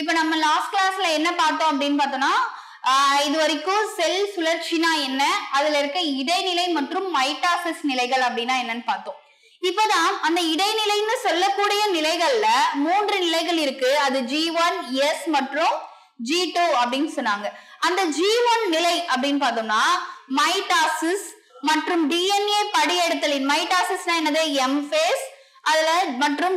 இப்ப நம்ம லாஸ்ட் கிளாஸ்ல என்ன பார்த்தோம் அப்படின்னு பார்த்தோம்னா இது வரைக்கும் செல் சுழற்சினா என்ன? அதுல இருக்க இடைநிலை மற்றும் மைட்டாசிஸ் நிலைகள் அப்படின்னா என்னன்னு பார்த்தோம். இப்பதான் அந்த இடைநிலைன்னு சொல்லக்கூடிய நிலைகள்ல மூன்று நிலைகள் இருக்கு. அது ஜி ஒன் எஸ் மற்றும் ஜி டூ அப்படின்னு சொன்னாங்க. அந்த ஜி ஒன் நிலை அப்படின்னு பார்த்தோம்னா மைட்டாசிஸ் மற்றும் டிஎன்ஏ படியெடுத்தலின் மைட்டாசிஸ்னா என்னது? எம் ஃபேஸ் அதுல மற்றும்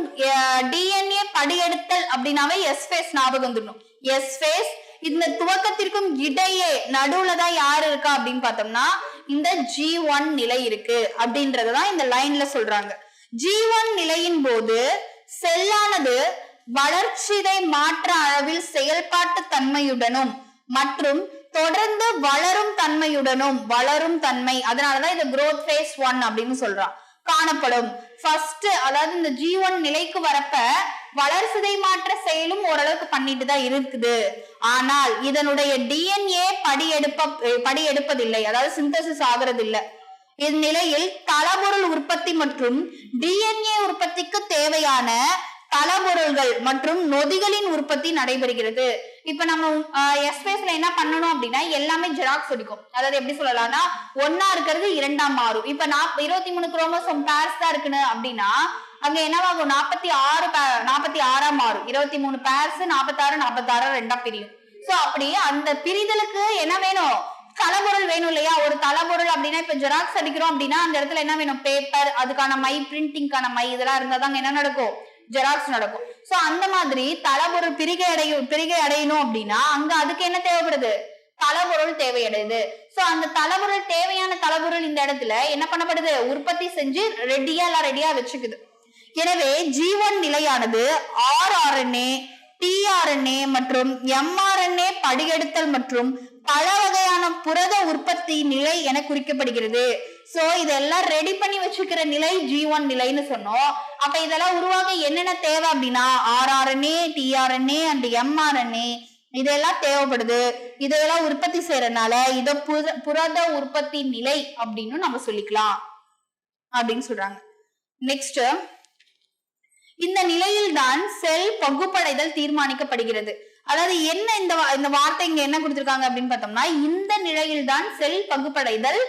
டிஎன்ஏ படியெடுத்தல் அப்படின்னாவே எஸ் ஃபேஸ் ஞாபகம் வந்துடணும். எஸ் ஃபேஸ் இந்த துவக்கத்திற்கும் இடையே நடுவுல தான் யார் இருக்கா அப்படின்னு பார்த்தோம்னா இந்த ஜி ஒன் நிலை இருக்கு அப்படின்றதுதான் இந்த லைன்ல சொல்றாங்க. ஜி ஒன் நிலையின் போது செல்லானது வளர்ச்சிதை மாற்ற அளவில் செயல்பாட்டு தன்மையுடனும் மற்றும் தொடர்ந்து வளரும் தன்மையுடனும் வளரும் தன்மை. அதனாலதான் இது குரோத் ஃபேஸ் ஒன் அப்படின்னு சொல்றான். காணப்படும். ஃபர்ஸ்ட் அதாவது இந்த ஜி ஒன் நிலைக்கு வரப்ப வளர்சிதை மாற்ற செயலும் ஓரளவுக்கு பண்ணிட்டு தான் இருக்குது. ஆனால் இதனுடைய டிஎன்ஏ படி எடுப்ப படி எடுப்பதில்லை அதாவது சிந்தசிஸ் ஆகிறது இந்நிலையில் தளபொருள் உற்பத்தி மற்றும் டிஎன்ஏ உற்பத்திக்கு தேவையான தளபொருள்கள் மற்றும் நொதிகளின் உற்பத்தி நடைபெறுகிறது. இப்ப நம்ம எஸ்பேஸ்ல என்ன பண்ணணும் அப்படின்னா எல்லாமே ஜெராக்ஸ் அடிக்கும். அதாவது எப்படி சொல்லலாம்னா ஒன்னா இருக்கிறது இரண்டா மாறும் இப்ப நான் இருபத்தி மூணு குரோமோசோம் பேர்ஸ் தான் இருக்குன்னு அப்படின்னா அங்க என்னவாகும்? நாற்பத்தி ஆறு நாற்பத்தி ஆறா மாறும் இருபத்தி மூணு பேர்ஸ் நாற்பத்தாறு நாற்பத்தாறு ரெண்டா பிரியும். சோ அப்படி அந்த பிரிதலுக்கு என்ன வேணும்? தளபொருள் வேணும் இல்லையா? ஒரு தலைபொருள் அப்படின்னா இப்ப ஜெராக்ஸ் அடிக்கிறோம் அப்படின்னா அந்த இடத்துல என்ன வேணும்? பேப்பர் அதுக்கான மை பிரிண்டிங்கான மை இதெல்லாம் இருந்தா தாங்க என்ன நடக்கும்? ஜெராக்ஸ் நடக்கும். சோ அந்த மாதிரி தளபொருள் பிரிகை அடையும் பிரிகை அடையணும் அப்படின்னா அங்க அதுக்கு என்ன தேவைப்படுது? தளபொருள் தேவையடையுது. சோ அந்த தளபொருள் தேவையான தளபொருள் இந்த இடத்துல என்ன பண்ணப்படுது? உற்பத்தி செஞ்சு ரெடியா எல்லாம் ரெடியா வச்சுக்குது. எனவே ஜி ஒன் நிலையானது R R N A T R N A மற்றும் எம்ஆர்என்ஏ படிகெடுத்தல் மற்றும் பல வகையான புரத உற்பத்தி நிலை என குறிக்கப்படுகிறது. சோ இதெல்லாம் ரெடி பண்ணி வச்சுக்கிற நிலை ஜி ஒன் நிலைன்னு சொன்னோம். அப்ப இதெல்லாம் உருவாக என்னென்ன தேவை அப்படின்னா ஆர்ஆர்என்ஏ டிஆர்என்ஏ அண்ட் எம்ஆர்என்ஏ இதெல்லாம் தேவைப்படுது. இதெல்லாம் உற்பத்தி செய்யறதுனால இத புரத உற்பத்தி நிலை அப்படின்னு நம்ம சொல்லிக்கலாம். அப்படின்னு சொல்றாங்க. நெக்ஸ்ட் இந்த நிலையில்தான் செல் பகுப்படைதல் தீர்மானிக்கப்படுகிறது. அதாவது என்ன இந்த இந்த வார்த்தை இங்க என்ன கொடுத்திருக்காங்க அப்படின்னு பார்த்தோம்னா இந்த நிலையில்தான் செல் பகுப்படைதல்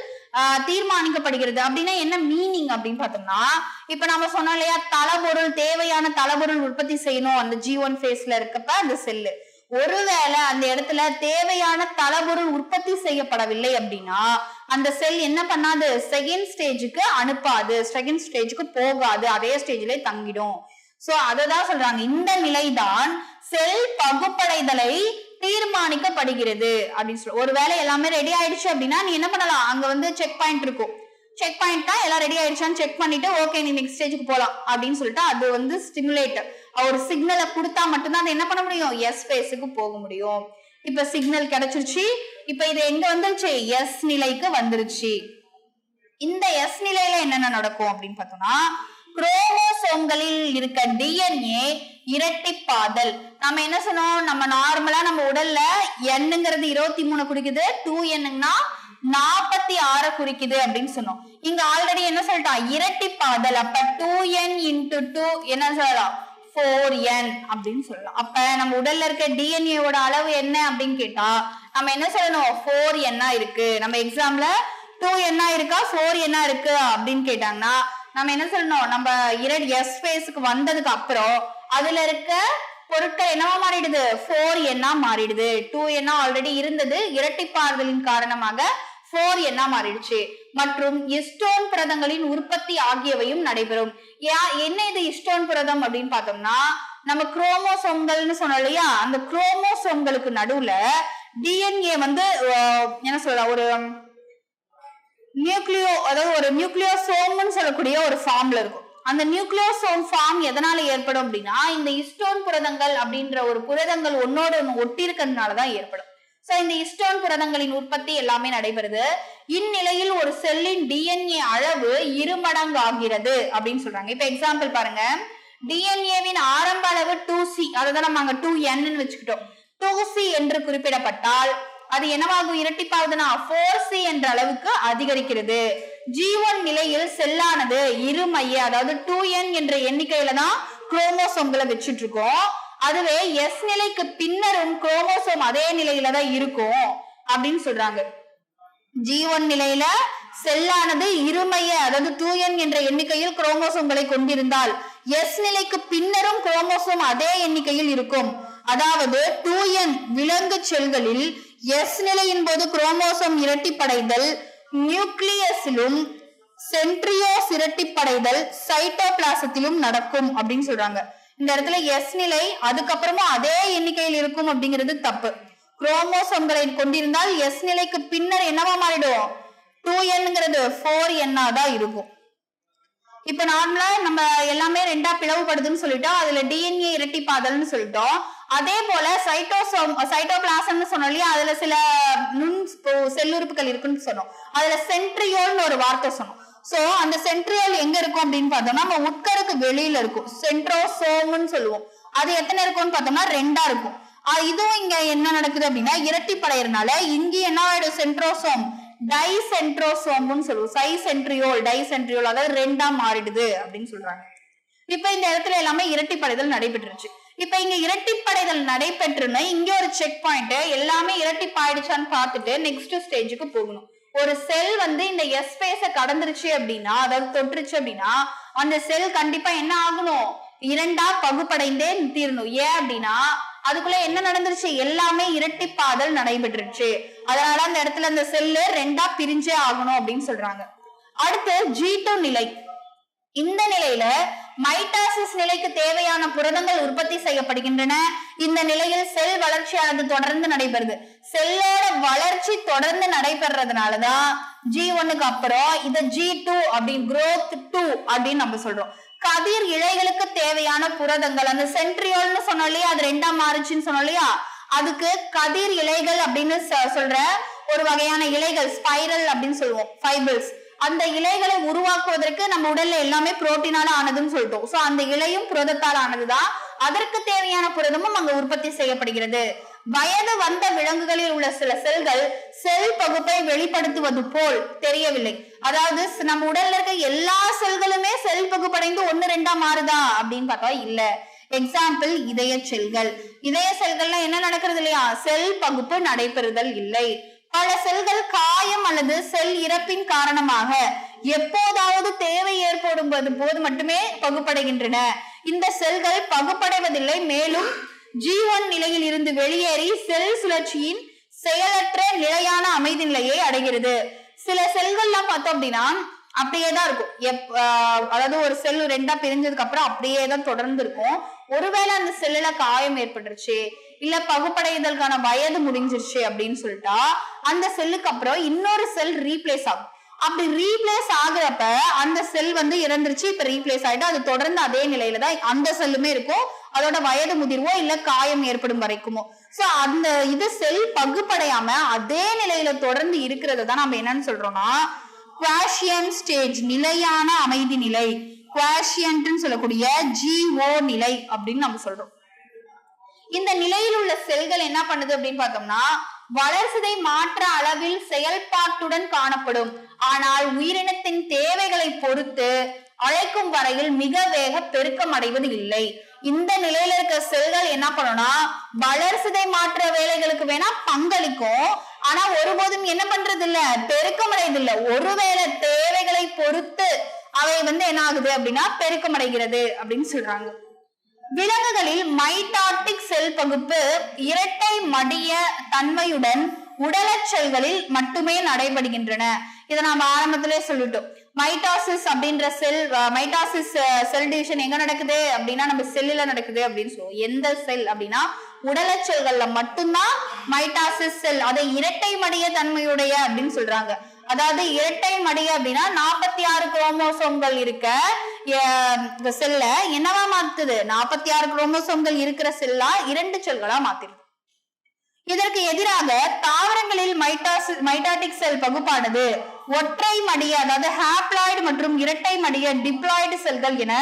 தீர்மானிக்கப்படுகிறது. அப்படின்னா என்ன மீனிங் அப்படின்னு பார்த்தோம்னா இப்ப நம்ம சொன்னோம் இல்லையா தளபொருள் தேவையான தளபொருள் உற்பத்தி செய்யணும். அந்த ஜி ஒன் ஃபேஸ்ல இருக்கப்ப அந்த செல்லு ஒருவேளை அந்த இடத்துல தேவையான தளபொருள் உற்பத்தி செய்யப்படவில்லை அப்படின்னா அந்த செல் என்ன பண்ணாது? செகண்ட் ஸ்டேஜுக்கு அனுப்பாது. செகண்ட் ஸ்டேஜுக்கு போகாது. அதே ஸ்டேஜ்ல தங்கிடும். சோ அததான் சொல்றாங்க. இந்த நிலைதான் செல் பகுப்படைதலை தீர்மானிக்கப்படுகிறது அப்படின்னு சொல்லி ஒருவேளை எல்லாமே ரெடி ஆயிடுச்சு அப்படின்னா நீ என்ன பண்ணலாம்? அங்க வந்து செக் பாயிண்ட் இருக்கும். செக் பாயிண்ட் தான் எல்லாம் ரெடி ஆயிடுச்சான்னு செக் பண்ணிட்டு ஓகே நீ நெக்ஸ்ட் ஸ்டேஜுக்கு போலாம் அப்படின்னு சொல்லிட்டு அது வந்து ஸ்டிமுலேட் ஒரு சிக்னலை கொடுத்தா மட்டும்தான் அது என்ன பண்ண முடியும்? எஸ் ஃபேஸுக்கு போக முடியும். இப்ப சிக்னல் கிடைச்சிருச்சு. இப்ப இது எங்க வந்துருச்சு? எஸ் நிலைக்கு வந்துருச்சு. இந்த எஸ் நிலையில என்னென்ன நடக்கும் அப்படின்னு பார்த்தோம்னா குரோமோசோம்களில் இருக்க டிஎன்ஏ இரட்டிப்பாதல். நம்ம என்ன சொன்னோம்? நம்ம நார்மலா நம்ம உடல்ல எண்ணுங்கிறது இருபத்தி மூணு குறிக்குது டூ எண்ணுங்கன்னா நாற்பத்தி ஆறு குறிக்குது அப்படின்னு சொன்னோம். இங்க ஆல்ரெடி என்ன சொல்லிட்டான்? இரட்டிப்பாதல். அப்ப டூ என் இன்டு டூ என்ன சொல்லலாம்? ஃபோர் என் அப்படின்னு சொல்லலாம். அப்ப நம்ம உடல்ல இருக்க டிஎன்ஏவோட அளவு என்ன அப்படின்னு கேட்டா நம்ம என்ன சொல்லணும்? ஃபோர் என்னா இருக்கு. நம்ம எக்ஸாம்ல டூ என்ன இருக்கா? ஃபோர் என்ன இருக்கு அப்படின்னு கேட்டாங்கன்னா நம்ம என்ன சொல்லணும்? நம்ம இரண்டு எஸ் ஃபேஸுக்கு வந்ததுக்கு அப்புறம் அதுல இருக்க பொருட்கள் என்னவா மாறிடுது? ஃபோர் எண்ணா மாறிடுது. டூ எண்ணா ஆல்ரெடி இருந்தது. இரட்டிப்பாறுதலின் காரணமாக ஃபோர் எண்ணா மாறிடுச்சு. மற்றும் இஸ்டோன் புரதங்களின் உற்பத்தி ஆகியவையும் நடைபெறும். என்ன இது இஸ்டோன் புரதம் அப்படின்னு பார்த்தோம்னா நம்ம குரோமோசோம்கள்னு சொன்னோம் இல்லையா? அந்த குரோமோசோம்களுக்கு நடுவுல டிஎன்ஏ வந்து என்ன சொல்லலாம் ஒரு நியூக்ளியோ அதாவது ஒரு நியூக்ளியோசோம்னு சொல்லக்கூடிய ஒரு ஃபார்ம்ல இருக்கும். அந்த நியூக்ளியோசோம் ஃபார்ம் எதனால ஏற்படும் அப்படின்னா இந்த இஸ்டோன் புரதங்கள் அப்படின்ற ஒரு புரதங்கள் ஒன்னோட ஒன்று ஒட்டி இருக்கிறதுனாலதான் ஏற்படும். சோ இந்த இஸ்டோன் புரதங்களின் உற்பத்தி எல்லாமே நடைபெறுது. இந்நிலையில் ஒரு செல்லின் டிஎன்ஏ அளவு இருமடங்கு ஆகிறது அப்படின்னு சொல்றாங்க. இப்ப எக்ஸாம்பிள் பாருங்க. டிஎன்ஏவின் ஆரம்ப அளவு டூ சி அதான் நம்ம அங்க டூ என் வச்சுக்கிட்டோம். டூ சி என்று குறிப்பிடப்பட்டால் அது என்னவாகும்? இரட்டிப்பாகுதுன்னா ஃபோர் சி என்ற அளவுக்கு அதிகரிக்கிறது. ஜி ஒன் நிலையில் செல்லானது இருமைய அதாவது டூ என் என்ற எண்ணிக்கையில தான் குரோமோசோம்களை வச்சுட்டு இருக்கோம் அதுவே எஸ் நிலைக்கு பின்னரும் குரோமோசோம் அதே நிலையில தான் இருக்கும் அப்படின்னு சொல்றாங்க. ஜி ஒன் நிலையில செல்லானது இருமைய அதாவது டூ என் என்ற எண்ணிக்கையில் குரோமோசோம்களை கொண்டிருந்தால் எஸ் நிலைக்கு பின்னரும் குரோமோசோம் அதே எண்ணிக்கையில் இருக்கும். அதாவது டூ என் விலங்கு செல்களில் எஸ் நிலையின் போது குரோமோசோம் இரட்டிப்படைதல் நியூக்ளியஸிலும் சென்ட்ரியோ சிரட்டிப்படைதல் சைட்டோபிளாசத்திலும் நடக்கும் அப்படின்னு சொல்றாங்க. இந்த இடத்துல எஸ் நிலை அதுக்கப்புறமா அதே எண்ணிக்கையில் இருக்கும் அப்படிங்கிறது தப்பு. குரோமோசோம்களை கொண்டிருந்தால் எஸ் நிலைக்கு பின்னர் என்னவா மாறிடும்? டூ என்ங்கிறது ஃபோர் என்னா தான் இருக்கும். இப்ப நார்மலா நம்ம எல்லாமே ரெண்டா பிளவுபடுதுன்னு சொல்லிட்டோம். அதுல டிஎன்ஏ இரட்டிப்பாதல்னு சொல்லிட்டோம். அதே போல சைட்டோசோம் சைட்டோபிளாசம்னு சொன்னோம் இல்லையா? அதுல சில நுண் செல்லுறுப்புகள் இருக்குன்னு சொன்னோம். அதுல சென்ட்ரியோல்னு ஒரு வார்த்தை சொன்னோம். சோ அந்த சென்ட்ரியோல் எங்க இருக்கும் அப்படின்னு பார்த்தோம்னா நம்ம உட்கருக்கு வெளியில இருக்கும். சென்ட்ரோசோம்னு சொல்லுவோம். அது எத்தனை இருக்கும்னு பார்த்தோம்னா ரெண்டா இருக்கும். இதுவும் இங்க என்ன நடக்குது அப்படின்னா இரட்டிப்படையறனால இங்க என்ன ஆயிடும்? சென்ட்ரோசோம் டைசென்ட்ரோசோம்னு சொல்லுவோம். சை சென்ட்ரியோல் டைசென்ட்ரியோல் அதாவது ரெண்டா மாறிடுது அப்படின்னு சொல்றாங்க. இப்ப இந்த இடத்துல எல்லாமே இரட்டிப்படைதல் நடைபெற்றுச்சு இப்ப இங்க இரட்டிப்படைதல் நடைபெற்றுன்னு இங்க ஒரு செக் பாயிண்ட் எல்லாமே இரட்டிப்பாயிடுச்சான்னு பார்த்துட்டு நெக்ஸ்ட் ஸ்டேஜுக்கு போகணும். ஒரு செல் வந்து இந்த எஸ் பேஸ கடந்துருச்சு அப்படின்னா அதாவது தொற்றுச்சு அப்படின்னா அந்த செல் கண்டிப்பா என்ன ஆகணும்? இரண்டா பகுப்படைந்தே தீரணும். ஏன் அப்படின்னா அதுக்குள்ள என்ன நடந்துருச்சு? எல்லாமே இரட்டிப்பாதல் நடைபெற்றுச்சு அதனால அந்த இடத்துல அந்த செல்லு ரெண்டா பிரிஞ்சே ஆகணும் அப்படின்னு சொல்றாங்க. அடுத்து ஜி நிலை. இந்த நிலையில மைட்டாசிஸ் நிலைக்கு தேவையான புரதங்கள் உற்பத்தி செய்யப்படுகின்றன. இந்த நிலையில் செல் வளர்ச்சியானது தொடர்ந்து நடைபெறுது. செல்லோட வளர்ச்சி தொடர்ந்து நடைபெறதுனாலதான் ஜி ஒன்னுக்கு அப்புறம் இத ஜி டூ அப்படின்னு குரோத் டூ அப்படின்னு நம்ம சொல்றோம். கதிர் இழைகளுக்கு தேவையான புரதங்கள் அந்த சென்ட்ரியோல்னு சொன்னோம் இல்லையா? அது ரெண்டா மாறுச்சுன்னு சொன்னோம் இல்லையா? அதுக்கு கதிர் இலைகள் அப்படின்னு சொல்ற ஒரு வகையான இலைகள் ஸ்பைரல் அப்படின்னு சொல்லுவோம் ஃபைபிள்ஸ் அந்த இலைகளை உருவாக்குவதற்கு நம்ம உடல்ல எல்லாமே புரோட்டீனால ஆனதுன்னு சொல்லிட்டோம். சோ அந்த இலையும் புரதத்தால் ஆனதுதான். அதற்கு தேவையான புரதமும் அங்க உற்பத்தி செய்யப்படுகிறது. வயது வந்த விலங்குகளில் உள்ள சில செல்கள் செல் பகுப்பை வெளிப்படுத்துவது போல் தெரியவில்லை. அதாவது நம்ம உடல்ல இருக்க எல்லா செல்களுமே செல் பகுப்படைந்து ஒன்னு ரெண்டா மாறுதா அப்படின்னு பார்த்தா இல்ல. எக்ஸாம்பிள் இதய செல்கள். இதய செல்கள்ல என்ன நடக்கிறது இல்லையா? செல் பகுப்பு நடைபெறுதல் இல்லை. பல செல்கள் காயம் அல்லது செல் இறப்பின் காரணமாக எப்போதாவது தேவை ஏற்படும் போது மட்டுமே பகுப்படைகின்றன. இந்த செல்கள் பகுப்படைவதில்லை மேலும் ஜி ஒன் நிலையில் இருந்து வெளியேறி செல் சுழற்சியின் செயலற்ற நிலையான அமைதி நிலையை அடைகிறது. சில செல்கள்லாம் பார்த்தோம் அப்படின்னா அப்படியே தான் இருக்கும். எப் ஆஹ் அதாவது ஒரு செல் ரெண்டா பிரிஞ்சதுக்கு அப்புறம் அப்படியே தான் தொடர்ந்து இருக்கும். ஒருவேளை அந்த செல்லுல காயம் ஏற்பட்டுருச்சு. இல்ல பகுப்படைதலுக்கான வயது முடிஞ்சிருச்சு அப்படின்னு சொல்லிட்டா அந்த செல்லுக்கு அப்புறம் இன்னொரு செல் ரீப்ளேஸ் ஆகும். அப்படி ரீப்ளேஸ் ஆகுறப்ப அந்த செல் வந்து இறந்துருச்சு இப்ப ரீப்ளேஸ் ஆயிட்டு அது தொடர்ந்து அதே நிலையில தான் அந்த செல்லுமே இருக்கும். அதோட வயது முதிர்வோ இல்ல காயம் ஏற்படும் வரைக்குமோ. சோ அந்த இது செல் பகுப்படையாம அதே நிலையில தொடர்ந்து இருக்கிறத தான் நம்ம என்னன்னு சொல்றோம்னா குவாஷியன் ஸ்டேஜ் நிலையான அமைதி நிலை குவாஷியன்ட்னு சொல்லக்கூடிய ஜிஓ நிலை அப்படின்னு நம்ம சொல்றோம். இந்த நிலையில் உள்ள செல்கள் என்ன பண்ணுது அப்படின்னு பார்த்தோம்னா வளர்சிதை மாற்ற அளவில் செயல்பாட்டுடன் காணப்படும். ஆனால் உயிரினத்தின் தேவைகளை பொறுத்து அழைக்கும் வரையில் மிக வேக பெருக்கம் அடைவது இல்லை. இந்த நிலையில இருக்க செல்கள் என்ன பண்ணும்னா வளர்சிதை மாற்ற வேலைகளுக்கு வேணா பங்களிக்கும். ஆனா ஒருபோதும் என்ன பண்றது இல்ல பெருக்கம் அடையது இல்ல ஒருவேளை தேவைகளை பொறுத்து அவை வந்து என்ன ஆகுது அப்படின்னா பெருக்கம் அடைகிறது அப்படின்னு சொல்றாங்க. விலங்குகளில் மைட்டாட்டிக் செல் பகுப்பு இரட்டை மடிய தன்மையுடன் உடலச்சல்களில் மட்டுமே நடைபெறுகின்றன. இதை நாம ஆரம்பத்திலே சொல்லிட்டோம். மைட்டாசிஸ் அப்படின்ற செல் மைட்டாசிஸ் செல் டிவிஷன் எங்க நடக்குது அப்படின்னா நம்ம செல்லுல நடக்குது அப்படின்னு சொல்லுவோம். எந்த செல் அப்படின்னா உடலச்செல்கள்ல மட்டும்தான் மைட்டாசிஸ் செல் அதை இரட்டை மடிய தன்மையுடைய அப்படின்னு சொல்றாங்க. அதாவது இரட்டை மடிய அப்படின்னா நாற்பத்தி ஆறு குரோமோசோம்கள் இருக்க செல்ல என்னவா மாத்துது? நாற்பத்தி ஆறு குரோமோசோம்கள் இருக்கிற செல்லா இரண்டு செல்களா மாத்திருது இதற்கு எதிராக தாவரங்களில் மைட்டாசி மைட்டாட்டிக் செல் பகுப்பானது ஒற்றை மடிய அதாவது ஹாப்ளாய்டு மற்றும் இரட்டை மடிய டிப்ளாய்டு செல்கள் என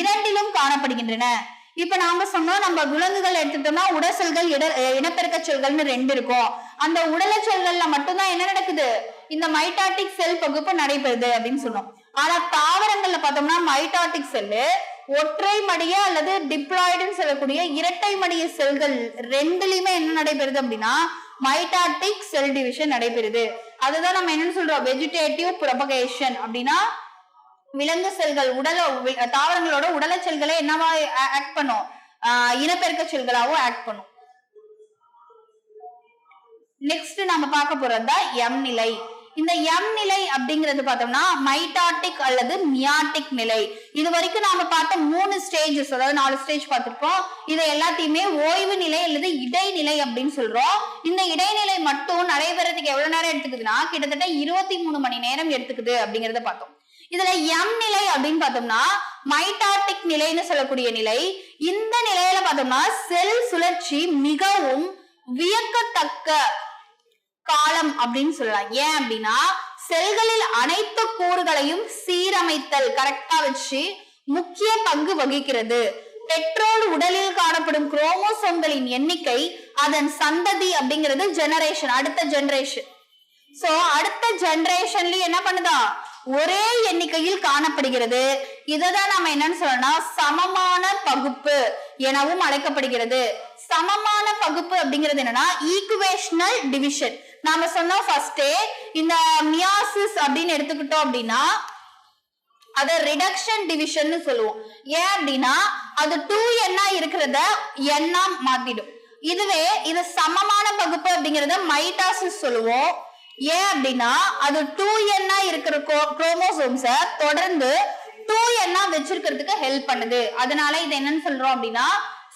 இரண்டிலும் காணப்படுகின்றன. இப்ப நாம சொன்னோம் நம்ம விலங்குகள் எடுத்துட்டோம்னா உடல் செல்கள் இட இனப்பெருக்க செல்கள்னு ரெண்டு இருக்கும். அந்த உடல செல்கள்ல மட்டும்தான் என்ன நடக்குது? இந்த மைட்டாட்டிக் செல் பகுப்பு நடைபெறுது அப்படின்னு சொன்னோம். ஆனா தாவரங்கள்ல பார்த்தோம்னா மைட்டாட்டிக் செல்லு ஒற்றை மடிய அல்லது டிப்ளாய்டுன்னு சொல்லக்கூடிய இரட்டை மடிய செல்கள் ரெண்டுலயுமே என்ன நடைபெறுது அப்படின்னா மைட்டாட்டிக் செல் டிவிஷன் நடைபெறுது. அதுதான் நம்ம என்னன்னு சொல்றோம் வெஜிடேட்டிவ் ப்ரொபகேஷன் அப்படின்னா விலங்கு செல்கள் உடல தாவரங்களோட உடல செல்களை என்னவா ஆக்ட் பண்ணும்? ஆஹ் இனப்பெருக்க செல்களாவும் ஆக்ட் பண்ணும். நெக்ஸ்ட் நம்ம பார்க்க போறது தான் எம் நிலை. இந்த எம் நிலை அப்படிங்கிறது பார்த்தோம்னா மைட்டாட்டிக் அல்லது மியாட்டிக் நிலை. இது வரைக்கும் நாம பார்த்த மூணு ஸ்டேஜஸ் அதாவது நாலு ஸ்டேஜ் பார்த்திருப்போம். இதை எல்லாத்தையுமே ஓய்வு நிலை அல்லது இடைநிலை அப்படின்னு சொல்றோம். இந்த இடைநிலை மட்டும் நடைபெறதுக்கு எவ்வளவு நேரம் எடுத்துக்குதுன்னா? கிட்டத்தட்ட இருபத்தி மூணு மணி நேரம் எடுத்துக்குது அப்படிங்கறத பார்த்தோம். இதுல எம் நிலை அப்படின்னு பார்த்தோம்னா மைட்டாட்டிக் நிலைன்னு சொல்லக்கூடிய நிலை. இந்த நிலையில பார்த்தோம்னா செல் சுழற்சி மிகவும் வியக்கத்தக்க காலம் அப்படின்னு சொல்லலாம். ஏன் அப்படின்னா செல்களில் அனைத்து கூறுகளையும் சீரமைத்தல் கரெக்டா வச்சு முக்கிய பங்கு வகிக்கிறது. பெட்ரோல் உடலில் காணப்படும் குரோமோசோம்களின் எண்ணிக்கை அதன் சந்ததி அப்படிங்கிறது ஜெனரேஷன் அடுத்த ஜெனரேஷன் சோ அடுத்த ஜெனரேஷன்ல என்ன பண்ணுதா? ஒரே எண்ணிக்கையில் காணப்படுகிறது. இததான் நம்ம என்னன்னு சொல்லணும்னா சமமான பகுப்பு எனவும் அழைக்கப்படுகிறது. சமமான பகுப்பு அப்படிங்கிறது என்னன்னா ஈக்குவேஷனல் டிவிஷன் நாம சொன்னோம் ஃபர்ஸ்டே இந்த மியாசிஸ் அப்படின்னு எடுத்துக்கிட்டோம் அப்படின்னா அத ரிடக்ஷன் டிவிஷன் சொல்லுவோம். ஏன் அப்படின்னா அது டூ எண்ணா இருக்கிறத எண்ணா மாத்திடும். இதுவே இது சமமான பகுப்பு அப்படிங்கறத மைட்டாசிஸ் சொல்லுவோம். ஏன் அப்படின்னா அது டூ எண்ணா இருக்கிற குரோமோசோம்ஸ தொடர்ந்து டூ எண்ணா வச்சிருக்கிறதுக்கு ஹெல்ப் பண்ணுது. அதனால இது என்னன்னு சொல்றோம் அப்படின்னா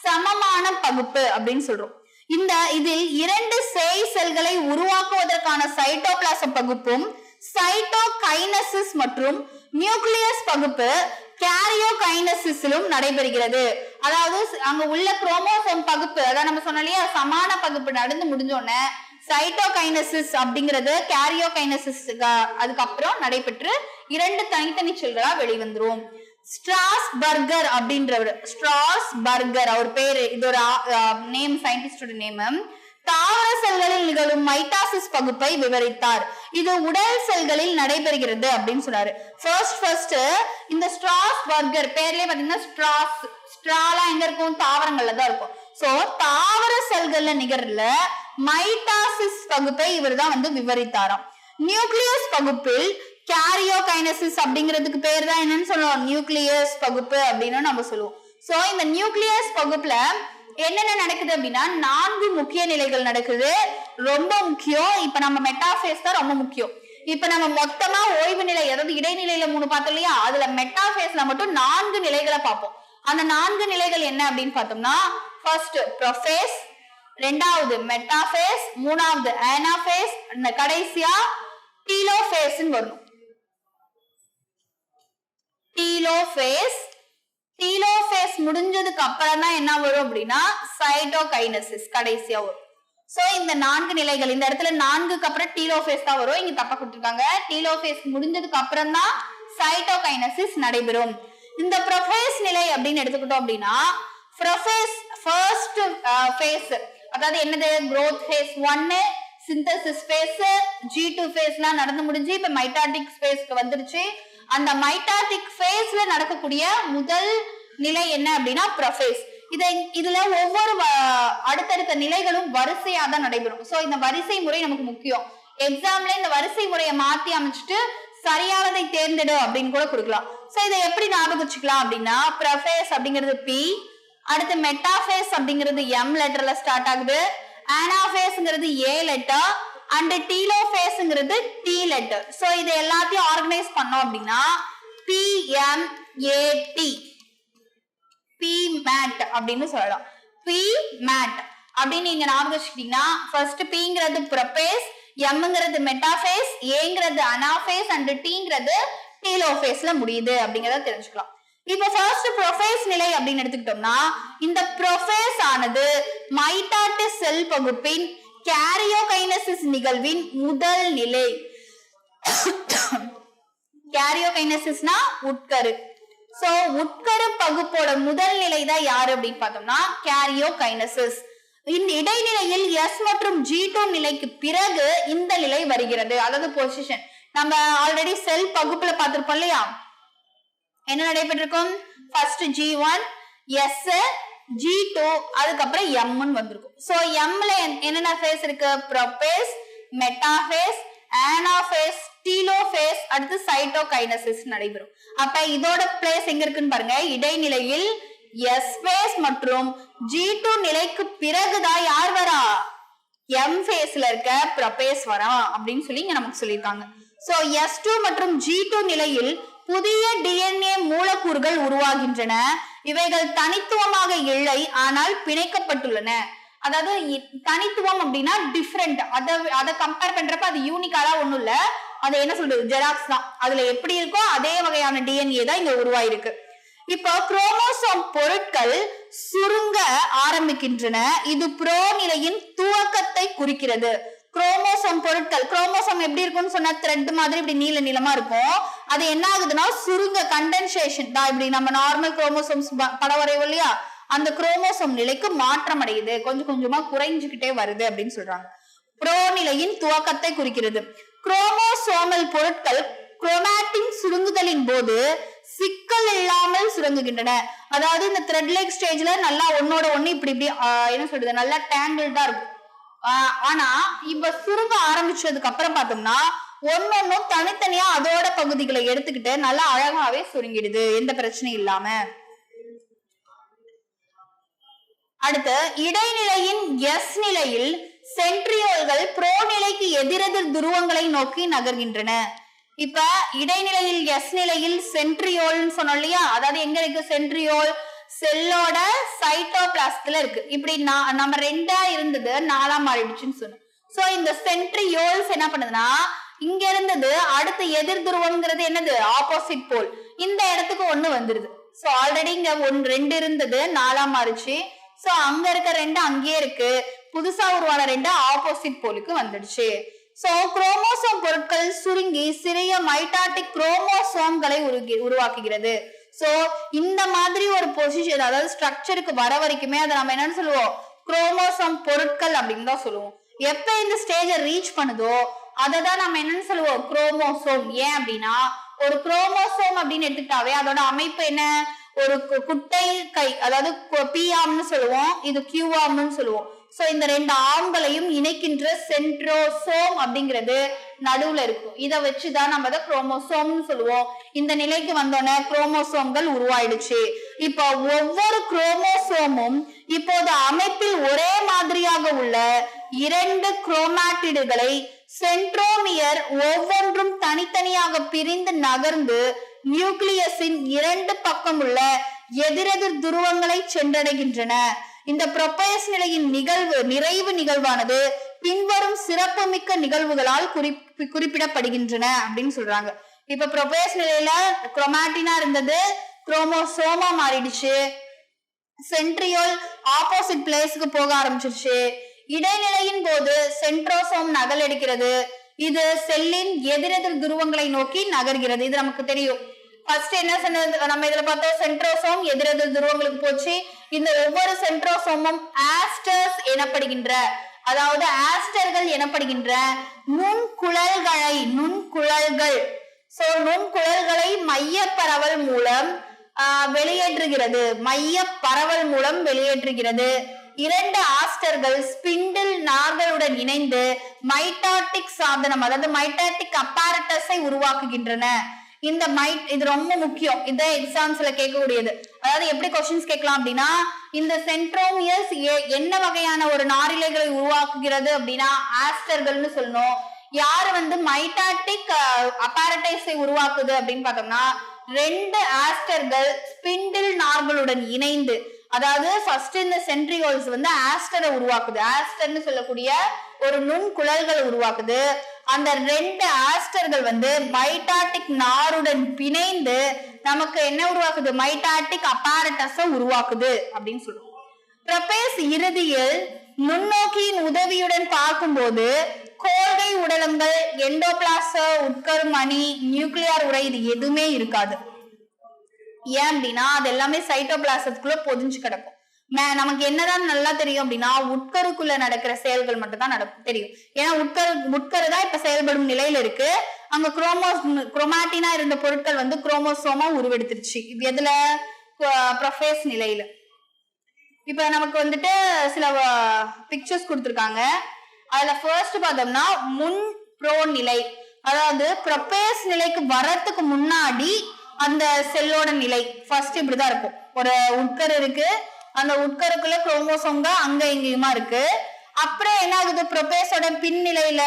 சமமான பகுப்பு அப்படின்னு சொல்றோம். இந்த இதில் இரண்டு சேய் செல்களை உருவாக்குவதற்கான சைட்டோபிளாசம் பகுப்பும் சைட்டோகைனசிஸ் மற்றும் நியூக்ளியஸ் பகுப்பு கேரியோகைனசிஸிலும் நடைபெறுகிறது. அதாவது அங்க உள்ள குரோமோசோம் பகுப்பு அதான் நம்ம சொன்னோம் இல்லையா சமான பகுப்பு நடந்து முடிஞ்ச உடனே சைட்டோகைனசிஸ் அப்படிங்கிறது கேரியோகைனசிஸ் அதுக்கப்புறம் நடைபெற்று இரண்டு தனித்தனி செல்களா வெளிவந்துரும். ஸ்ட்ராஸ் பர்கர் அப்படின்றவர். ஸ்ட்ராஸ் பர்கர் அவர் பேரு. இது ஒரு நேம் சயின்டிஸ்டோட நேம் தாவர செல்களில் நிகழும் மைட்டாசிஸ் பகுப்பை விவரித்தார். இது உடல் செல்களில் நடைபெறுகிறது அப்படின்னு சொன்னாரு. ஃபர்ஸ்ட் ஃபர்ஸ்ட் இந்த ஸ்ட்ராஸ் பர்கர் பேர்லயே பாத்தீங்கன்னா ஸ்ட்ராஸ் ஸ்ட்ராலாம் எங்க இருக்கும்? தாவரங்கள்ல தான் இருக்கும். சோ தாவர செல்கள்ல நிகழ்ல மைட்டாசிஸ் பகுப்பை இவர் தான் வந்து விவரித்தாராம். நியூக்ளியஸ் பகுப்பில் கேரியோ கைனசிஸ் அப்படிங்கிறதுக்கு பேர் தான் என்னன்னு சொல்லுவோம். நியூக்ளியஸ் பகுப்பு அப்படின்னு நம்ம சொல்லுவோம். சோ இந்த நியூக்ளியஸ் பகுப்புல என்னென்ன நடக்குது அப்படின்னா நான்கு முக்கிய நிலைகள் நடக்குது. ரொம்ப முக்கியம். இப்ப நம்ம மெட்டாஃபேஸ் தான் ரொம்ப முக்கியம். இப்ப நம்ம மொத்தமா ஓய்வு நிலை அதாவது இடைநிலையில மூணு பார்த்தோம் இல்லையா? அதுல மெட்டாஃபேஸ்ல மட்டும் நான்கு நிலைகளை பார்ப்போம். அந்த நான்கு நிலைகள் என்ன அப்படின்னு பார்த்தோம்னா ஃபர்ஸ்ட் ப்ரொஃபேஸ் ரெண்டாவது மெட்டாஃபேஸ் மூணாவது ஆனாஃபேஸ் கடைசியா டீலோஃபேஸ்ன்னு வரணும். டீலோஃபேஸ் டீலோஃபேஸ் முடிஞ்சதுக்கு அப்புறம் தான் என்ன வரும் அப்படின்னா சைட்டோகைனசிஸ் கடைசியா வரும். சோ இந்த நான்கு நிலைகள் இந்த இடத்துல நான்குக்கு அப்புறம் டீலோஃபேஸ் தான் வரும். இங்க தப்பா கொடுத்துருக்காங்க. டீலோஃபேஸ் முடிஞ்சதுக்கு அப்புறம் தான் சைட்டோகைனசிஸ் நடைபெறும். இந்த ப்ரொஃபேஸ் நிலை அப்படின்னு எடுத்துக்கிட்டோம் அப்படின்னா ப்ரொஃபேஸ் ஃபர்ஸ்ட் ஃபேஸ் அதாவது என்னது? க்ரோத் ஃபேஸ் ஒன்னு சிந்தசிஸ் ஃபேஸ் ஜி டூ ஃபேஸ்லாம் நடந்து முடிஞ்சு இப்ப மைட்டாட்டிக் ஃபேஸ்க்கு வந்துருச்சு. அந்த மைட்டாட்டிக் ஃபேஸ்ல நடக்கக்கூடிய முதல் நிலை என்ன அப்படின்னா ப்ரொஃபேஸ் இதை இதுல ஒவ்வொரு அடுத்தடுத்த நிலைகளும் வரிசையா தான் நடைபெறும். சோ இந்த வரிசை முறை நமக்கு முக்கியம். எக்ஸாம்ல இந்த வரிசை முறையை மாத்தி அமைச்சிட்டு சரியானதை தேர்ந்தெடு அப்படின்னு கூட கொடுக்கலாம். சோ இதை எப்படி ஞாபகம் வச்சுக்கலாம் அப்படின்னா ப்ரொஃபேஸ் அப்படிங்கிறது பி அடுத்து மெட்டாஃபேஸ் அப்படிங்கிறது எம் லெட்டர்ல ஸ்டார்ட் ஆகுது. ஆனாஃபேஸ்ங்கிறது ஏ லெட்டர் அண்ட் டீலோஃபேஸ்ங்கிறது டி லெட்டர் ஸோ இது எல்லாத்தையும் ஆர்கனைஸ் பண்ணோம் அப்படின்னா பிஎம்ஏடி பி மேட் அப்படின்னு சொல்லலாம். பி மேட் அப்படின்னு நீங்க ஞாபகம் வச்சுக்கிட்டீங்கன்னா ஃபர்ஸ்ட் பிங்கிறது ப்ரொபேஸ் எம்ங்கிறது மெட்டாஃபேஸ் ஏங்கிறது அனாஃபேஸ் அண்ட் டீங்கிறது டீலோஃபேஸ்ல முடியுது அப்படிங்கறத தெரிஞ்சுக்கலாம். இப்ப ஃபர்ஸ்ட் ப்ரொஃபேஸ் நிலை அப்படின்னு எடுத்துக்கிட்டோம்னா இந்த ப்ரொஃபேஸ் ஆனது மைட்டாட்டு செல் பகுப்பின் கேரியோகைனசிஸ் நிகழ்வின் முதல் நிலை. கேரியோகைனசிஸ்னா உட்கரு. சோ உட்கரு பகுப்போட முதல் நிலை தான் யாரு அப்படின்னு பார்த்தோம்னா கேரியோகைனசிஸ் இந்த இடைநிலையில் எஸ் மற்றும் ஜி டூ நிலைக்கு பிறகு இந்த நிலை வருகிறது. அதாவது பொசிஷன் நம்ம ஆல்ரெடி செல் பகுப்புல பார்த்திருப்போம் இல்லையா? என்ன நடைபெற்றிருக்கும்? First G one S G two அதுக்கப்புறம் எம்னு வந்திருக்கும். ஸோ எம்ல என்னென்ன ஃபேஸ் இருக்கு? ப்ரொபேஸ் மெட்டாஃபேஸ் ஆனாஃபேஸ் ஸ்டீலோஃபேஸ் அடுத்து சைட்டோகைனசிஸ் நடைபெறும். அப்ப இதோட பிளேஸ் எங்க இருக்குன்னு பாருங்க. இடைநிலையில் எஸ் ஃபேஸ் மற்றும் ஜி டூ நிலைக்கு பிறகுதான் யார் வரா? எம் ஃபேஸ்ல இருக்க ப்ரொபேஸ் வரா? அப்படின்னு சொல்லி இங்க நமக்கு சொல்லியிருக்காங்க. ஸோ எஸ் டூ மற்றும் ஜி டூ நிலையில் புதிய டிஎன்ஏ மூலக்கூறுகள் உருவாகின்றன. இவைகள் தனித்துவமாக இல்லை ஆனால் பிணைக்கப்பட்டுள்ளன. அதாவது தனித்துவம் அப்படின்னா டிஃப்ரெண்ட் அதை அதை கம்பேர் பண்றப்ப அது யூனிக்காலா ஒண்ணும் இல்ல. அது என்ன சொல்றது? ஜெராக்ஸ் தான். அதுல எப்படி இருக்கோ அதே வகையான டிஎன்ஏ தான் இங்க உருவாயிருக்கு. இப்போ குரோமோசோம் பொருட்கள் சுருங்க ஆரம்பிக்கின்றன. இது புரோ நிலையின் துவக்கத்தை குறிக்கிறது. குரோமோசோம் பொருட்கள் குரோமோசோம் எப்படி இருக்கும்னு சொன்னா த்ரெட் மாதிரி இப்படி நீல நீளமா இருக்கும். அது என்ன ஆகுதுன்னா சுருங்க கண்டென்சேஷன் தான் இப்படி நம்ம நார்மல் குரோமோசோம்ஸ் படம் வரைவோம் இல்லையா? அந்த குரோமோசோம் நிலைக்கு மாற்றம் அடையுது. கொஞ்சம் கொஞ்சமா குறைஞ்சுக்கிட்டே வருது அப்படின்னு சொல்றாங்க. புரோ நிலையின் துவக்கத்தை குறிக்கிறது. குரோமோசோமல் பொருட்கள் குரோமாட்டின் சுருங்குதலின் போது சிக்கல் இல்லாமல் சுருங்குகின்றன. அதாவது இந்த த்ரெட் லைக் ஸ்டேஜ்ல நல்லா ஒன்னோட ஒண்ணு இப்படி இப்படி என்ன சொல்றது? நல்லா டேங்கிள்டா இருக்கும். ஆனா இப்ப சுருங்க ஆரம்பிச்சதுக்கு அப்புறம் பார்த்தோம்னா ஒன்னொன்னும் தனித்தனியா அதோட பகுதிகளை எடுத்துக்கிட்டு நல்லா அழகாவே சுருங்கிடுது. எந்த பிரச்சனையும் இல்லாம. அடுத்து இடைநிலையின் எஸ் நிலையில் சென்ட்ரியோல்கள் புரோ நிலைக்கு எதிரெதிர் துருவங்களை நோக்கி நகர்கின்றன. இப்ப இடைநிலையில் எஸ் நிலையில் சென்ட்ரியோல்னு சொன்னோம் இல்லையா? அதாவது எங்க இருக்கு சென்ட்ரியோல் செல்லோட சைட்டோபிளாஸ்ட்ல இருக்கு. இப்படி நம்ம ரெண்டா இருந்தது நாலா மாறிடுச்சுன்னு சொன்னோம். சோ இந்த சென்ட்ரியோல்ஸ் என்ன பண்ணுதுன்னா இங்க இருந்தது அடுத்து எதிர் துருவம்ங்கிறது என்னது? ஆப்போசிட் போல் இந்த இடத்துக்கு ஒண்ணு வந்துருது. சோ ஆல்ரெடி இங்க ஒன் ரெண்டு இருந்தது நாலா மாறிச்சு. சோ அங்க இருக்க ரெண்டு அங்கேயே இருக்கு. புதுசா உருவான ரெண்டு ஆப்போசிட் போலுக்கு வந்துடுச்சு. சோ குரோமோசோம் பொருட்கள் சுருங்கி சிறிய மைட்டாட்டிக் குரோமோசோம்களை உருகி உருவாக்குகிறது. சோ இந்த மாதிரி ஒரு பொசிஷன் அதாவது ஸ்ட்ரக்சருக்கு வர வரைக்குமே அதை நம்ம என்னன்னு சொல்லுவோம்? குரோமோசோம் பொருட்கள் அப்படின்னு தான் சொல்லுவோம். எப்ப இந்த ஸ்டேஜை ரீச் பண்ணுதோ அதை தான் நம்ம என்னன்னு சொல்லுவோம்? குரோமோசோம் ஏன் அப்படின்னா ஒரு குரோமோசோம் அப்படின்னு எடுத்துக்கிட்டாவே அதோட அமைப்பு என்ன? ஒரு கு- குட்டை கை அதாவது பி ஆம்னு சொல்லுவோம். இது கியூ ஆம்னு சொல்லுவோம். சோ இந்த ரெண்டு ஆம்களையும் இணைக்கின்ற சென்ட்ரோசோம் அப்படிங்கிறது நடுவுல இருக்கும். இத வச்சுதான் நம்ம அதை குரோமோசோம்னு சொல்லுவோம். இந்த நிலைக்கு வந்தோடனே குரோமோசோம்கள் உருவாயிடுச்சு. இப்போ ஒவ்வொரு குரோமோசோமும் இப்போது அமைப்பில் ஒரே மாதிரியாக உள்ள இரண்டு குரோமாட்டிடுகளை சென்ட்ரோமியர் ஒவ்வொன்றும் தனித்தனியாக பிரிந்து நகர்ந்து நியூக்ளியஸின் இரண்டு பக்கம் உள்ள எதிரெதிர் துருவங்களை சென்றடைகின்றன. இந்த ப்ரொபயஸ் நிலையின் நிகழ்வு நிறைவு நிகழ்வானது பின்வரும் சிறப்புமிக்க நிகழ்வுகளால் குறிப்பி குறிப்பிடப்படுகின்றன அப்படின்னு சொல்றாங்க. இப்ப ப்ரொபேஸ் நிலையில குரோமாட்டினா இருந்தது குரோமோசோமா மாறிடுச்சு சென்ட்ரியோல் ஆப்போசிட் பிளேஸ்க்கு போக ஆரம்பிச்சிருச்சு. இடைநிலையின் போது சென்ட்ரோசோம் நகல் எடுக்கிறது. இது செல்லின் எதிரெதிர் துருவங்களை நோக்கி நகர்கிறது. இது நமக்கு தெரியும். ஃபர்ஸ்ட் என்ன சொன்னது? நம்ம இதுல பார்த்தோம் சென்ட்ரோசோம் எதிரெதிர் துருவங்களுக்கு போச்சு. இந்த ஒவ்வொரு சென்ட்ரோசோமும் ஆஸ்டர்ஸ் எனப்படுகின்ற அதாவது ஆஸ்டர்கள் எனப்படுகின்ற நுண்குழல்களை நுண்குழல்கள். சோ நுண்குழல்களை மைய பரவல் மூலம் ஆஹ், வெளியேற்றுகிறது. மைய பரவல் மூலம் வெளியேற்றுகிறது. இரண்டு ஆஸ்டர்கள் ஸ்பிண்டில் நார்களுடன் இணைந்து மைட்டாட்டிக் சாதனம் அதாவது மைட்டாட்டிக் அப்பாரட்டஸை உருவாக்குகின்றன. இந்த மைட் இது ரொம்ப முக்கியம். இந்த எக்ஸாம்ஸ்ல கேட்கக்கூடியது. அதாவது எப்படி கொஸ்டின்ஸ் கேட்கலாம் அப்படின்னா இந்த சென்ட்ரோமியஸ் என்ன வகையான ஒரு நாரிலைகளை உருவாக்குகிறது அப்படின்னா ஆஸ்டர்கள்னு சொல்லணும் யாரு வந்து மைட்டாட்டிக் அப்பாரடைஸை உருவாக்குது அப்படின்னு பார்த்தோம்னா ரெண்டு ஆஸ்டர்கள் ஸ்பிண்டில் நார்களுடன் இணைந்து அதாவது ஃபர்ஸ்ட் இந்த சென்ட்ரியோல்ஸ் வந்து ஆஸ்டரை உருவாக்குது. ஆஸ்டர்னு சொல்லக்கூடிய ஒரு நுண் குழல்களை உருவாக்குது. அந்த ரெண்டு ஆஸ்டர்கள் வந்து மைட்டாட்டிக் நாருடன் பிணைந்து நமக்கு என்ன உருவாக்குது? மைட்டாட்டிக் அப்பாரட்டஸ உருவாக்குது அப்படின்னு சொல்லுவோம் ட்ரபேஸ் இறுதியில் நுண்ணோக்கியின் உதவியுடன் பார்க்கும்போது கோல்கை உடலங்கள் எண்டோபிளாச உட்கரும் அணி நியூக்ளியார் உரை இது எதுவுமே இருக்காது. ஏன் அப்படின்னா அது எல்லாமே சைட்டோபிளாசத்துக்குள்ள பொதிஞ்சு கிடக்கும். நமக்கு என்னதான் நல்லா தெரியும் அப்படின்னா உட்கருக்குள்ள நடக்கிற செயல்கள் மட்டும் தான் நடக்கும் தெரியும். ஏன்னா உட்கரு உட்கரு தான் இப்ப செயல்படும் நிலையில இருக்கு. அங்க குரோமோஸ் குரோமாட்டினா இருந்த பொருட்கள் வந்து குரோமோசோமா உருவெடுத்துருச்சு. இது எதுல? ப்ரொஃபேஸ் நிலையில. இப்ப நமக்கு வந்துட்டு சில பிக்சர்ஸ் கொடுத்துருக்காங்க. அதுல ஃபர்ஸ்ட் பார்த்தோம்னா முன் ப்ரோ நிலை. அதாவது ப்ரொபேஸ் நிலைக்கு வர்றதுக்கு முன்னாடி அந்த செல்லோட நிலை. ஃபர்ஸ்ட் இப்படிதான் இருக்கும். ஒரு உட்கர் இருக்கு. அந்த உட்கருக்குள்ள குரோமோசோம்ங்க அங்க இங்கேயுமா இருக்கு. அப்புறம் என்ன ஆகுது? ப்ரொபேஸோட பின்னிலையில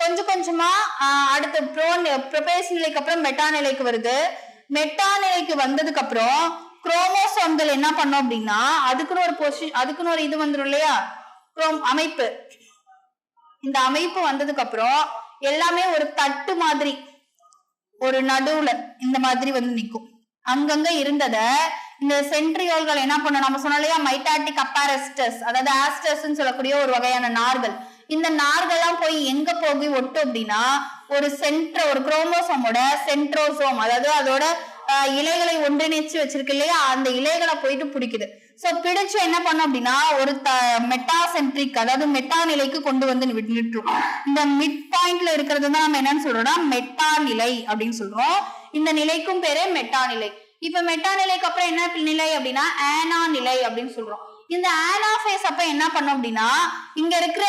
கொஞ்சம் கொஞ்சமா அடுத்த ப்ரோ ப்ரொபேஸ் நிலைக்கு அப்புறம் மெட்டா நிலைக்கு வருது. மெட்டா நிலைக்கு வந்ததுக்கு அப்புறம் குரோமோசோம்கள் என்ன பண்ணோம் அப்படின்னா அதுக்குன்னு ஒரு பொசி அதுக்குன்னு ஒரு இது வந்துடும் இல்லையா? குரோம் அமைப்பு. இந்த அமைப்பு வந்ததுக்கு அப்புறம் எல்லாமே ஒரு தட்டு மாதிரி ஒரு நடுவுல இந்த மாதிரி வந்து நிக்கும். அங்கங்க இருந்ததை இந்த சென்ட்ரியோல்கள் என்ன பண்ணும்? நம்ம சொன்னோம் இல்லையா? மைட்டாட்டிக் அப்பாரஸ்டஸ் அதாவது ஆஸ்டஸ்ன்னு சொல்லக்கூடிய ஒரு வகையான நார்கள். இந்த நார்கள்லாம் போய் எங்க போய் ஒட்டும் அப்படின்னா ஒரு சென்ட்ரோ ஒரு குரோமோசோமோட சென்ட்ரோசோம் அதாவது அதோட இலைகளை ஒன்றிணைச்சு வச்சிருக்கு இல்லையா? அந்த இலைகளை போயிட்டு பிடிக்குது. சோ பிடிச்சு என்ன பண்ணும் அப்படின்னா ஒரு மெட்டாசென்ட்ரிக் அதாவது மெட்டா நிலைக்கு கொண்டு வந்து நிட்- இந்த மிட் பாயிண்ட்ல இருக்கிறது தான் நம்ம என்னன்னு சொல்றோம்னா மெட்டா நிலை அப்படின்னு சொல்றோம். இந்த நிலைக்கும் பேரே மெட்டா நிலை இப்ப மெட்டா நிலைக்கு அப்புறம் என்ன நிலை அப்படின்னா ஆனா நிலை அப்படின்னு சொல்றோம். இந்த ஆனா ஃபேஸ் அப்ப என்ன பண்ணும் அப்படின்னா இங்க இருக்கிற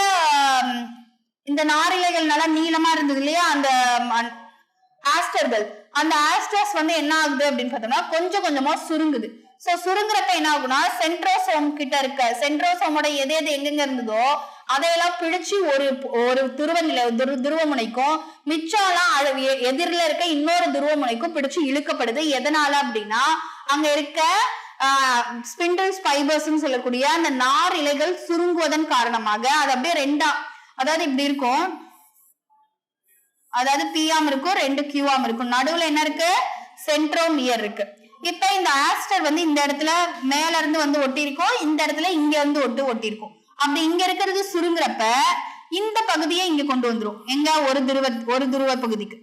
இந்த நாரிலைகள் நல்லா நீளமா இருந்தது இல்லையா? அந்த ஆஸ்டர்கள் அந்த ஆஸ்டர்ஸ் வந்து என்ன ஆகுது அப்படின்னு பார்த்தோம்னா கொஞ்சம் கொஞ்சமா சுருங்குது. சோ சுருங்குறப்ப என்ன ஆகும்னா சென்ட்ரோசோம் கிட்ட இருக்க சென்ட்ரோசோமோட எது எது எங்கெங்க இருந்ததோ அதையெல்லாம் பிடிச்சு ஒரு ஒரு துருவநிலை துரு துருவமுனைக்கும் மிச்சம்லாம் அது எ- எதிரில இருக்க இன்னொரு துருவமுனைக்கும் பிடிச்சு இழுக்கப்படுது. எதனால அப்படின்னா அங்க இருக்க ஸ்பிண்டில்ஸ் ஃபைபர்ஸ் சொல்லக்கூடிய அந்த நார் இலைகள் சுருங்குவதன் காரணமாக அது அப்படியே ரெண்டா அதாவது இப்படி இருக்கும். அதாவது பியாம் இருக்கும் ரெண்டு கியூஆம் இருக்கும். நடுவுல என்ன இருக்கு? சென்ட்ரோமியர் இருக்கு. இப்ப இந்த ஆஸ்டர் வந்து இந்த இடத்துல மேல இருந்து வந்து ஒட்டி இருக்கும் இந்த இடத்துல இங்க வந்து ஒட்டு ஒட்டி இருக்கும் அப்படி இங்க இருக்கிறது சுருங்குறப்ப இந்த பகுதியை இங்க கொண்டு வந்துரும். எங்க? ஒரு துருவ ஒரு துருவ பகுதிக்கு.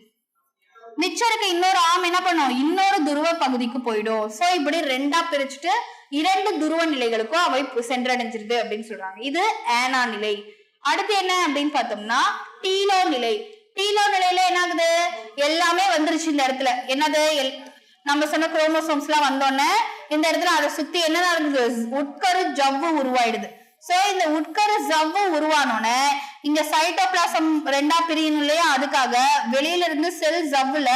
மிச்சம் இருக்க இன்னொரு ஆம் என்ன பண்ணும்? இன்னொரு துருவ பகுதிக்கு போயிடும். சோ இப்படி ரெண்டா பிரிச்சுட்டு இரண்டு துருவ நிலைகளுக்கும் அவை சென்றடைஞ்சிருது அப்படின்னு சொல்றாங்க. இது ஆனா நிலை. அடுத்து என்ன அப்படின்னு பார்த்தோம்னா டீலோ நிலை. டீலோ நிலையில என்ன ஆகுது எல்லாமே வந்துருச்சு இந்த இடத்துல. என்னது? எல்- நம்ம சொன்ன குரோமோசோம்ஸ் எல்லாம் வந்தோடனே இந்த இடத்துல அதை சுத்தி என்ன நடந்தது உட்கரு ஜவ்வு உருவாயிடுது. சோ இந்த உட்கரு ஜவ்வு உருவானோன்னு இங்க சைட்டோபிளாசம் ரெண்டா பிரியணும் இல்லையா? அதுக்காக வெளியில இருந்து செல் ஜவ்வுல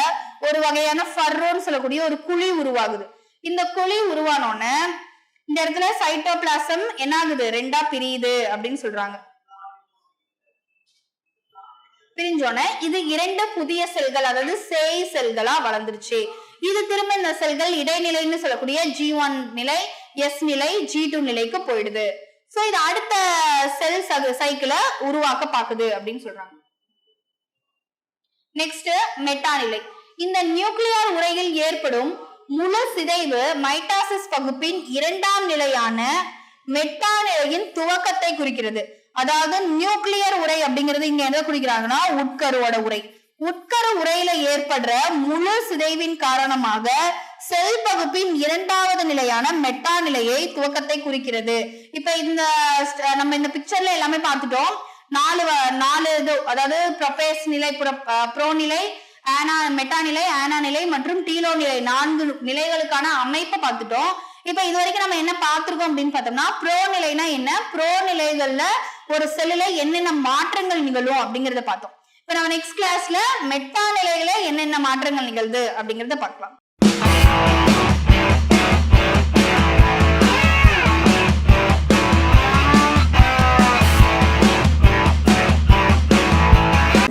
ஒரு வகையான ஃபர்ரோன்னு சொல்லக்கூடிய ஒரு குழி உருவாகுது. இந்த குழி உருவானோன்னு இந்த இடத்துல சைட்டோபிளாசம் என்ன ஆகுது ரெண்டா பிரியுது அப்படின்னு சொல்றாங்க. பிரிஞ்சோன இது இரண்டு புதிய செல்கள் அதாவது சேய் செல்களா வளர்ந்துருச்சு. இது திரும்ப இந்த செல்கள் இடைநிலைன்னு சொல்லக்கூடிய ஜி ஒன் நிலை எஸ் நிலை ஜி டூ நிலைக்கு போயிடுது. சோ இது அடுத்த செல் சைக்கிளை உருவாக்க பாக்குது அப்படின்னு சொல்றாங்க. நெக்ஸ்ட் மெட்டா நிலை இந்த நியூக்ளியர் உரையில் ஏற்படும் முழு சிதைவு மைட்டாசிஸ் பகுப்பின் இரண்டாம் நிலையான மெட்டா நிலையின் துவக்கத்தை குறிக்கிறது. அதாவது நியூக்ளியர் உரை அப்படிங்கிறது இங்க என்ன குறிக்கிறாங்கன்னா உட்கருவோட உரை. உட்கரு உரையில ஏற்படுற முழு சிதைவின் காரணமாக செல் பகுப்பின் இரண்டாவது நிலையான மெட்டா நிலையை துவக்கத்தை குறிக்கிறது. இப்ப இந்த நம்ம இந்த பிக்சர்ல எல்லாமே பார்த்துட்டோம். நாலு நாலு இது அதாவது ப்ரொபேஸ் நிலை ப்ரோ நிலை ஆனா மெட்டா நிலை ஆனா நிலை மற்றும் டீலோ நிலை நான்கு நிலைகளுக்கான அமைப்பை பார்த்துட்டோம். இப்ப இது வரைக்கும் நம்ம என்ன பார்த்திருக்கோம் அப்படின்னு பார்த்தோம்னா ப்ரோ நிலைனா என்ன? ப்ரோ நிலைகள்ல ஒரு செல்லுல என்னென்ன மாற்றங்கள் நிகழும் அப்படிங்கறத பார்த்தோம். இப்ப நம்ம நெக்ஸ்ட் கிளாஸ்ல மெட்டா நிலையில என்னென்ன மாற்றங்கள் நிகழ்து அப்படிங்கறத பார்க்கலாம்.